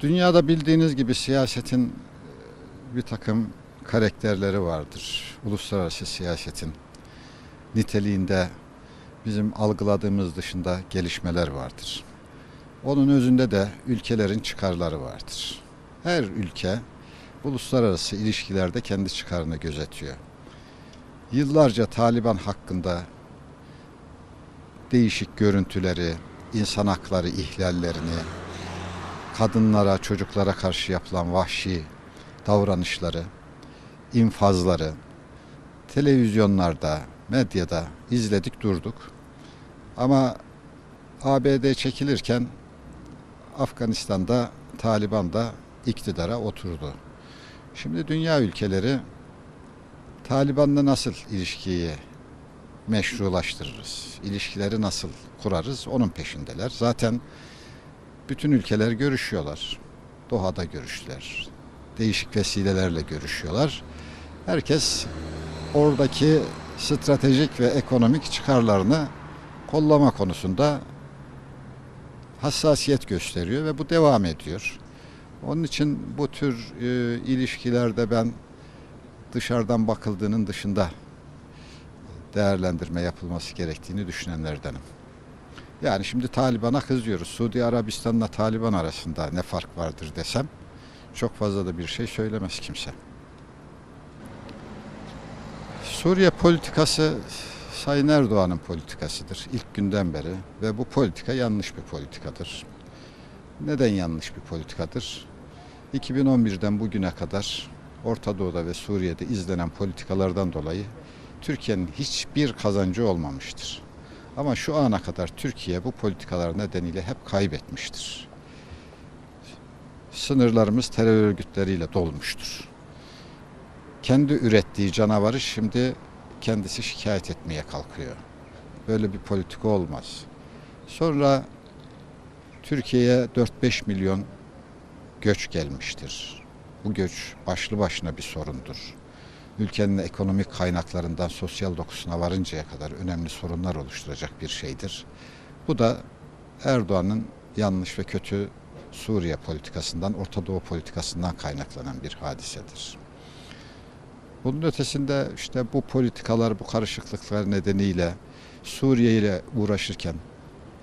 Dünyada bildiğiniz gibi siyasetin e, bir takım karakterleri vardır. Uluslararası siyasetin niteliğinde bizim algıladığımız dışında gelişmeler vardır. Onun özünde de ülkelerin çıkarları vardır. Her ülke uluslararası ilişkilerde kendi çıkarını gözetiyor. Yıllarca Taliban hakkında değişik görüntüleri, insan hakları ihlallerini, kadınlara, çocuklara karşı yapılan vahşi davranışları, infazları televizyonlarda, medyada izledik durduk. Ama ABD çekilirken Afganistan'da Taliban da iktidara oturdu. Şimdi dünya ülkeleri Taliban'la nasıl ilişkiyi meşrulaştırırız, ilişkileri nasıl kurarız onun peşindeler. Zaten bütün ülkeler görüşüyorlar. Doha'da görüştüler. Değişik vesilelerle görüşüyorlar. Herkes oradaki stratejik ve ekonomik çıkarlarını kollama konusunda hassasiyet gösteriyor ve bu devam ediyor. Onun için bu tür e, ilişkilerde ben dışarıdan bakıldığının dışında değerlendirme yapılması gerektiğini düşünenlerdenim. Yani şimdi Taliban'a kızıyoruz. Suudi Arabistan'la Taliban arasında ne fark vardır desem çok fazla da bir şey söylemez kimse. Suriye politikası Sayın Erdoğan'ın politikasıdır ilk günden beri ve bu politika yanlış bir politikadır. Neden yanlış bir politikadır? 2011'den bugüne kadar Orta Doğu'da ve Suriye'de izlenen politikalardan dolayı Türkiye'nin hiçbir kazancı olmamıştır. Ama şu ana kadar Türkiye bu politikalar nedeniyle hep kaybetmiştir. Sınırlarımız terör örgütleriyle dolmuştur. Kendi ürettiği canavarı şimdi kendisi şikayet etmeye kalkıyor. Böyle bir politika olmaz. Sonra Türkiye'ye 4-5 milyon göç gelmiştir. Bu göç başlı başına bir sorundur. Ülkenin ekonomik kaynaklarından sosyal dokusuna varıncaya kadar önemli sorunlar oluşturacak bir şeydir. Bu da Erdoğan'ın yanlış ve kötü Suriye politikasından, Orta Doğu politikasından kaynaklanan bir hadisedir. Bunun ötesinde işte bu politikalar, bu karışıklıklar nedeniyle Suriye ile uğraşırken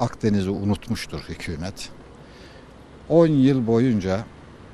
Akdeniz'i unutmuştur hükümet. 10 yıl boyunca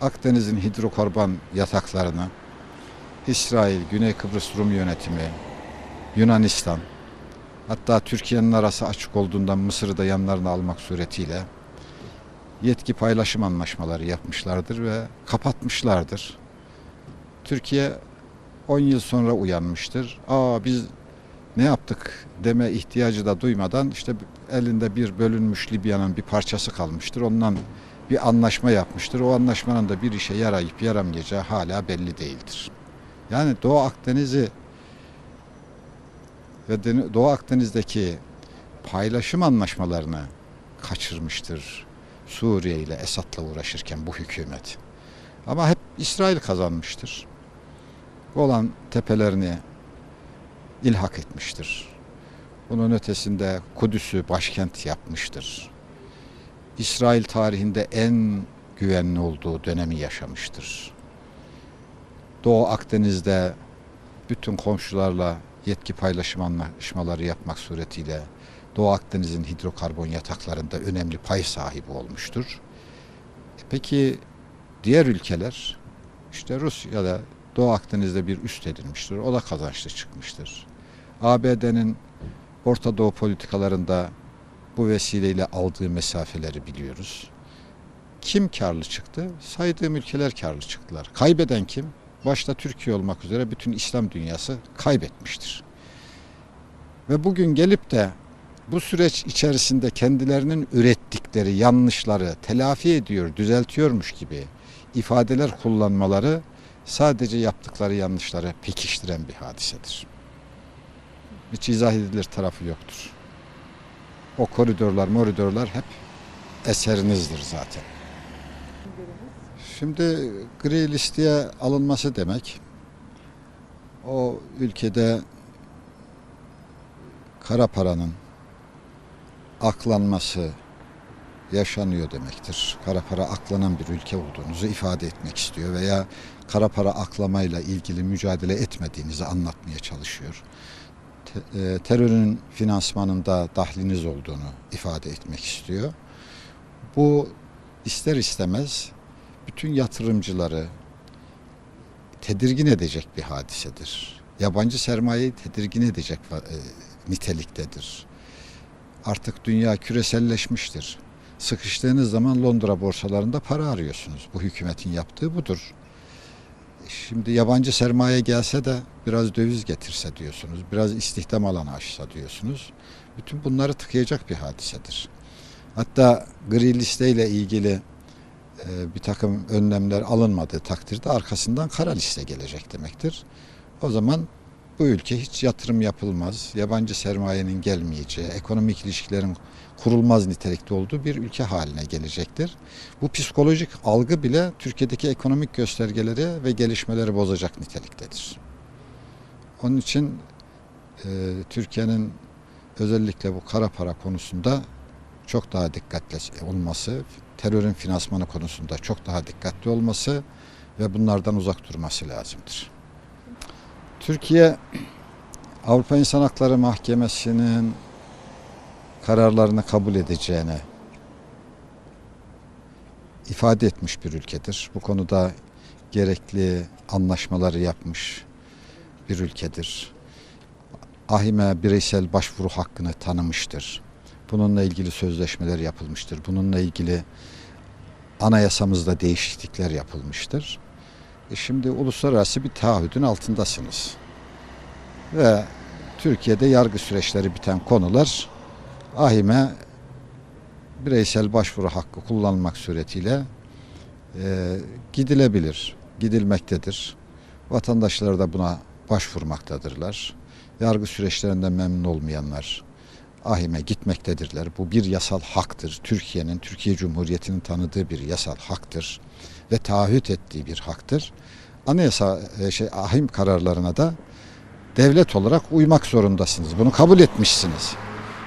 Akdeniz'in hidrokarbon yataklarını İsrail, Güney Kıbrıs Rum yönetimi, Yunanistan, hatta Türkiye'nin arası açık olduğundan Mısır'ı da yanlarına almak suretiyle yetki paylaşım anlaşmaları yapmışlardır ve kapatmışlardır. Türkiye 10 yıl sonra uyanmıştır. Aa biz ne yaptık deme ihtiyacı da duymadan işte elinde bir bölünmüş Libya'nın bir parçası kalmıştır. Ondan bir anlaşma yapmıştır. O anlaşmanın da bir işe yarayıp yaramayacağı hala belli değildir. Yani Doğu Akdeniz'i ve Doğu Akdeniz'deki paylaşım anlaşmalarını kaçırmıştır Suriye ile Esad'la uğraşırken bu hükümet. Ama hep İsrail kazanmıştır. Olan tepelerini ilhak etmiştir. Bunun ötesinde Kudüs'ü başkent yapmıştır. İsrail tarihinde en güvenli olduğu dönemi yaşamıştır. Doğu Akdeniz'de bütün komşularla yetki paylaşım anlaşmaları yapmak suretiyle Doğu Akdeniz'in hidrokarbon yataklarında önemli pay sahibi olmuştur. E Peki diğer ülkeler işte Rusya'da Doğu Akdeniz'de bir üst edilmiştir. O da kazançlı çıkmıştır. ABD'nin Orta Doğu politikalarında bu vesileyle aldığı mesafeleri biliyoruz. Kim karlı çıktı? Saydığım ülkeler karlı çıktılar. Kaybeden kim? Başta Türkiye olmak üzere bütün İslam dünyası kaybetmiştir. Ve bugün gelip de bu süreç içerisinde kendilerinin ürettikleri yanlışları telafi ediyor, düzeltiyormuş gibi ifadeler kullanmaları sadece yaptıkları yanlışları pekiştiren bir hadisedir. Hiç izah edilir tarafı yoktur. O koridorlar, moridorlar hep eserinizdir zaten. Şimdi gri listeye alınması demek o ülkede kara paranın aklanması yaşanıyor demektir. Kara para aklanan bir ülke olduğunuzu ifade etmek istiyor veya kara para aklamayla ilgili mücadele etmediğinizi anlatmaya çalışıyor. E, terörün finansmanında dahliniz olduğunu ifade etmek istiyor. Bu ister istemez bütün yatırımcıları tedirgin edecek bir hadisedir. Yabancı sermayeyi tedirgin edecek e, niteliktedir. Artık dünya küreselleşmiştir. Sıkıştığınız zaman Londra borsalarında para arıyorsunuz. Bu hükümetin yaptığı budur. Şimdi yabancı sermaye gelse de biraz döviz getirse diyorsunuz. Biraz istihdam alanı açsa diyorsunuz. Bütün bunları tıkayacak bir hadisedir. Hatta gri listeyle ilgili e, bir takım önlemler alınmadığı takdirde arkasından kara liste gelecek demektir. O zaman bu ülke hiç yatırım yapılmaz, yabancı sermayenin gelmeyeceği, ekonomik ilişkilerin kurulmaz nitelikte olduğu bir ülke haline gelecektir. Bu psikolojik algı bile Türkiye'deki ekonomik göstergeleri ve gelişmeleri bozacak niteliktedir. Onun için e, Türkiye'nin özellikle bu kara para konusunda çok daha dikkatli olması, terörün finansmanı konusunda çok daha dikkatli olması ve bunlardan uzak durması lazımdır. Türkiye Avrupa İnsan Hakları Mahkemesi'nin kararlarını kabul edeceğini ifade etmiş bir ülkedir. Bu konuda gerekli anlaşmaları yapmış bir ülkedir. Ahime bireysel başvuru hakkını tanımıştır. Bununla ilgili sözleşmeler yapılmıştır. Bununla ilgili anayasamızda değişiklikler yapılmıştır. E şimdi uluslararası bir taahhüdün altındasınız. Ve Türkiye'de yargı süreçleri biten konular ahime bireysel başvuru hakkı kullanmak suretiyle e, gidilebilir, gidilmektedir. Vatandaşlar da buna başvurmaktadırlar. Yargı süreçlerinden memnun olmayanlar ahime gitmektedirler. Bu bir yasal haktır. Türkiye'nin, Türkiye Cumhuriyeti'nin tanıdığı bir yasal haktır ve taahhüt ettiği bir haktır. Anayasa e, şey ahim kararlarına da devlet olarak uymak zorundasınız. Bunu kabul etmişsiniz.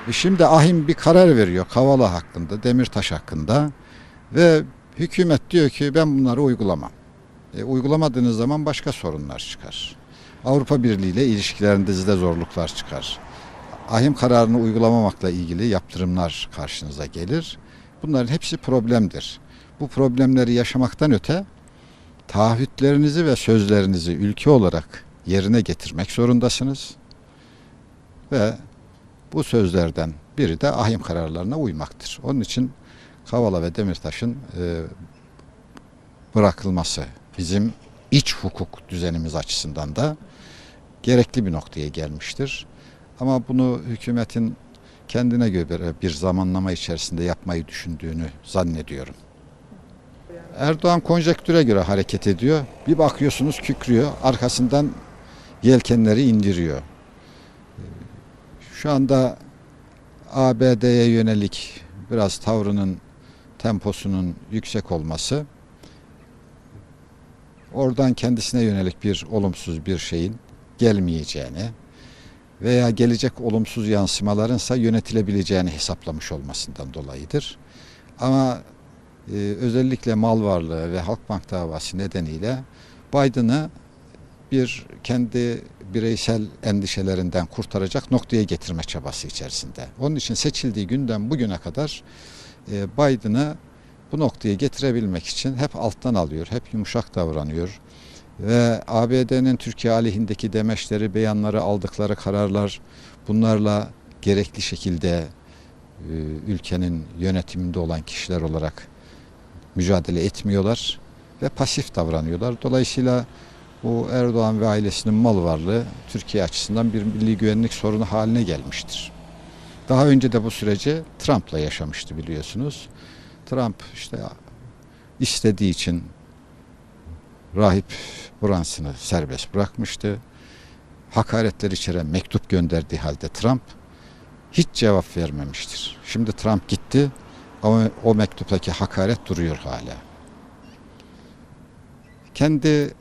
E şimdi ahim bir karar veriyor Kavala hakkında, Demirtaş hakkında ve hükümet diyor ki ben bunları uygulamam. E, uygulamadığınız zaman başka sorunlar çıkar. Avrupa Birliği ile ilişkilerinizde zorluklar çıkar. Ahim kararını uygulamamakla ilgili yaptırımlar karşınıza gelir. Bunların hepsi problemdir. Bu problemleri yaşamaktan öte taahhütlerinizi ve sözlerinizi ülke olarak yerine getirmek zorundasınız. Ve bu sözlerden biri de ahim kararlarına uymaktır. Onun için Kavala ve Demirtaş'ın e, bırakılması bizim iç hukuk düzenimiz açısından da gerekli bir noktaya gelmiştir. Ama bunu hükümetin kendine göre bir zamanlama içerisinde yapmayı düşündüğünü zannediyorum. Erdoğan konjektüre göre hareket ediyor. Bir bakıyorsunuz kükrüyor. Arkasından yelkenleri indiriyor. Şu anda ABD'ye yönelik biraz tavrının temposunun yüksek olması oradan kendisine yönelik bir olumsuz bir şeyin gelmeyeceğini veya gelecek olumsuz yansımalarınsa yönetilebileceğini hesaplamış olmasından dolayıdır. Ama e, özellikle mal varlığı ve Halkbank davası nedeniyle Biden'ı bir kendi bireysel endişelerinden kurtaracak noktaya getirme çabası içerisinde. Onun için seçildiği günden bugüne kadar e, Biden'ı bu noktaya getirebilmek için hep alttan alıyor, hep yumuşak davranıyor. Ve ABD'nin Türkiye aleyhindeki demeçleri, beyanları, aldıkları kararlar bunlarla gerekli şekilde e, ülkenin yönetiminde olan kişiler olarak mücadele etmiyorlar ve pasif davranıyorlar. Dolayısıyla bu Erdoğan ve ailesinin mal varlığı Türkiye açısından bir milli güvenlik sorunu haline gelmiştir. Daha önce de bu süreci Trump'la yaşamıştı biliyorsunuz. Trump işte istediği için rahip Branson'ı serbest bırakmıştı. Hakaretler içeren mektup gönderdiği halde Trump hiç cevap vermemiştir. Şimdi Trump gitti ama o mektuptaki hakaret duruyor hala. Kendi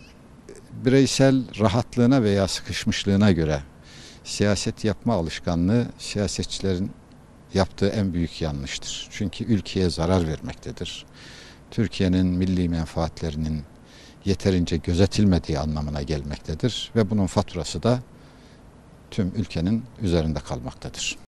bireysel rahatlığına veya sıkışmışlığına göre siyaset yapma alışkanlığı siyasetçilerin yaptığı en büyük yanlıştır. Çünkü ülkeye zarar vermektedir. Türkiye'nin milli menfaatlerinin yeterince gözetilmediği anlamına gelmektedir ve bunun faturası da tüm ülkenin üzerinde kalmaktadır.